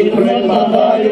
і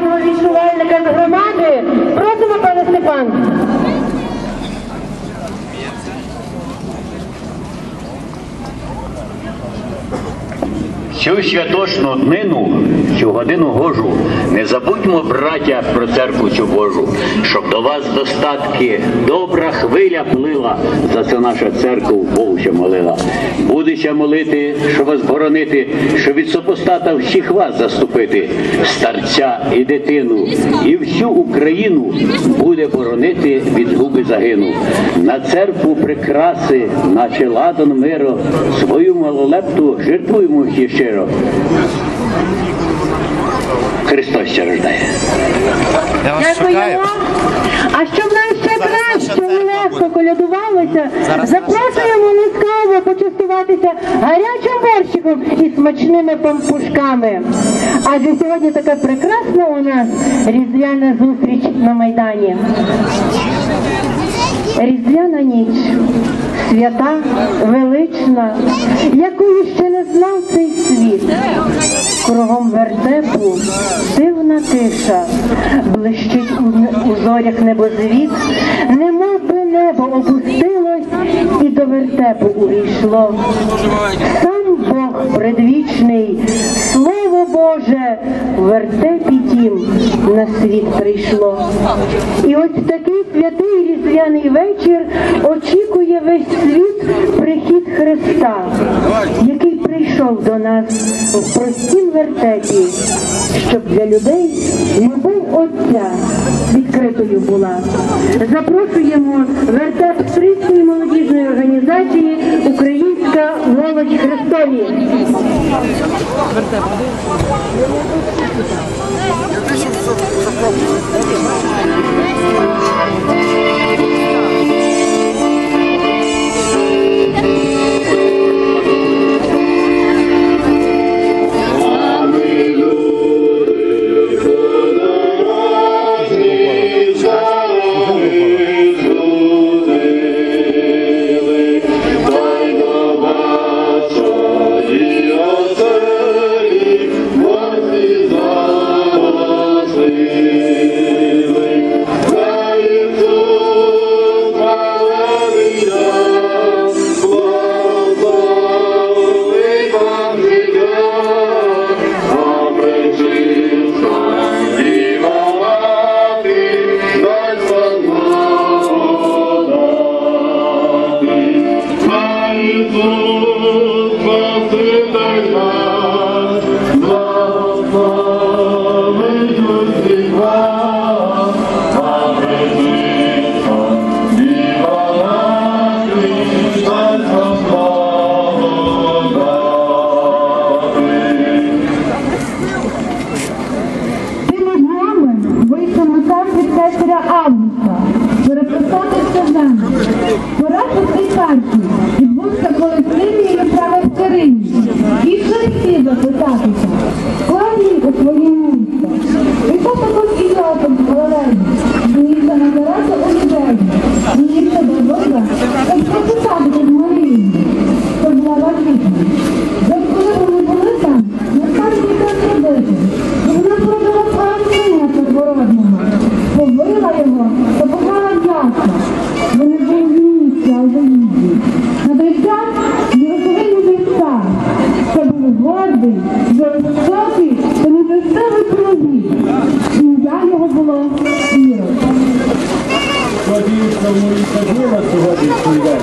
маємо відчувальника з громади. Просимо, пане Степан. Цю святочну днину, цю годину гожу, не забудьмо, браття, про церкву цю Божу, щоб до вас достатки добра хвиля плила, за це наша церква Богуся молила. Будеся молити, щоб вас боронити, щоб від супостата всіх вас заступити, старця і дитину, і всю Україну буде боронити від згуби загину. На церкву прикраси, наче ладан миро, свою малолепту жертвуємо всі щиро. Христос ще рождає. Я вас шукаю. А щоб нам ще краще легко колядувалося, запрошуємо ласкаво почастуватися гарячим борщиком і смачними пампушками. Адже сьогодні така прекрасна у нас різдвяна зустріч на Майдані. Різдвяна ніч, свята, велична, якої ще не знав цей світ. Кругом вертепу дивна тиша, блищить у, у зорях небозвіт, немов би небо опустилось і до вертепу увійшло. Сам Бог предвічний, Слово Боже, вертепі тім на світ прийшло. І ось такий святий різдвяний вечір очікує весь світ прихід Христа, який прийшов до нас в простім вертепі, щоб для людей любов Отця відкритою була. Запрошуємо вертеп Стрийської молодіжної організації Українська молодь Христові. Thank до в моїй кабіна сьогоднішній день.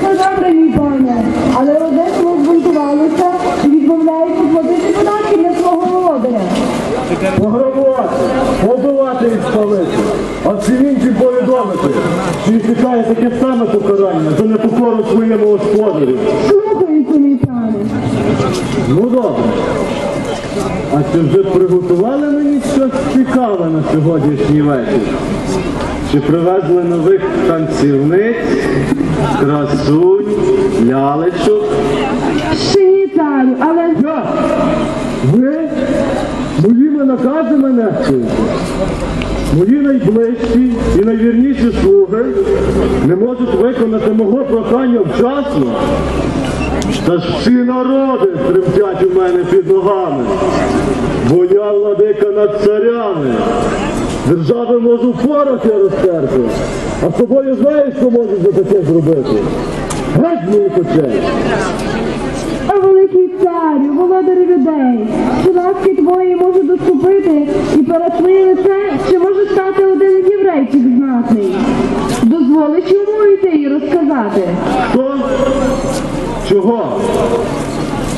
Це добре, мій пане, але Одесу збунтувалися і відмовляються платити податки для свого володаря. Пограбувати, побивати і спалити, а всім повідомити, що їх чекає таке саме покарання за непокору своєму господарю. Слухаюся, мій пане. Ну добре. А чи вже приготували мені щось цікаве на сьогоднішній вечір? Чи привезли нових танцівниць, красунь, лялечок? Ще ні, але Я? Ви? Моїми наказами нехтуєте? Мої найближчі і найвірніші слуги не можуть виконати мого прохання вчасно. Та ж всі народи тремтять у мене під ногами, бо я владика над царями. Держави можу порох я розтерти, а з тобою знаєш, що можу за таке зробити? Геть моїх очей! О, великий царю, володарю людей, чи ласки твої можу доступити і перед твоє лице ще може стати один єврейчик знатний. Дозволиш йому йти і розказати. Хто? Чого?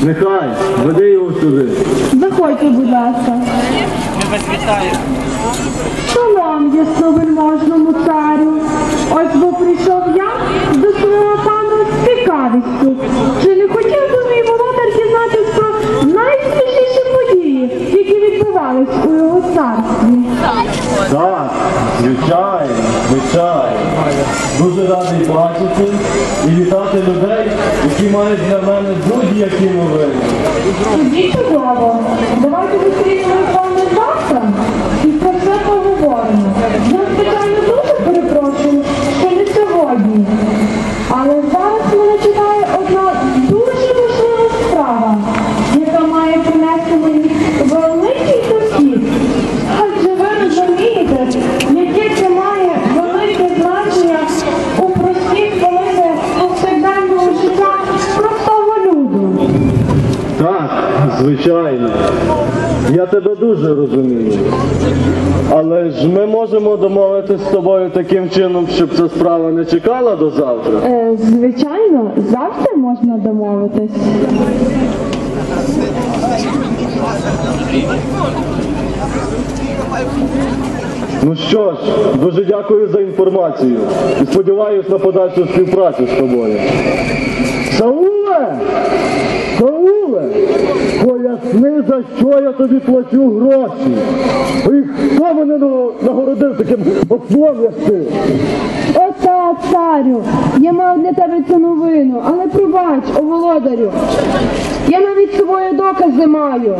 Нехай, веди його сюди. Заходьте, будь ласка. Шалом, ясновельможному царю. Ось бо прийшов я до свого пана з цікавістю. Чи не хотів би мій володар дізнатись про найсвіжіші події, які відбувались у його царстві? Так, звичайно, звичайно. Дуже радий бачити і вітати людей, які мають для мене будь-які новини. Тоді чудово. Давайте зустрінемось з вами завтра і про все поговоримо. Звичайно. Я тебе дуже розумію. Але ж ми можемо домовитися з тобою таким чином, щоб ця справа не чекала до завтра. Е, звичайно, завжди можна домовитись. Ну що ж, дуже дякую за інформацію. І сподіваюся на подальшу співпрацю з тобою. Сауле! Поясни, за що я тобі плачу гроші. І хто мене нагородив таким ослом, як ти? Ота, царю, я мав для тебе цю новину, але пробач, о володарю. Я навіть собою докази маю.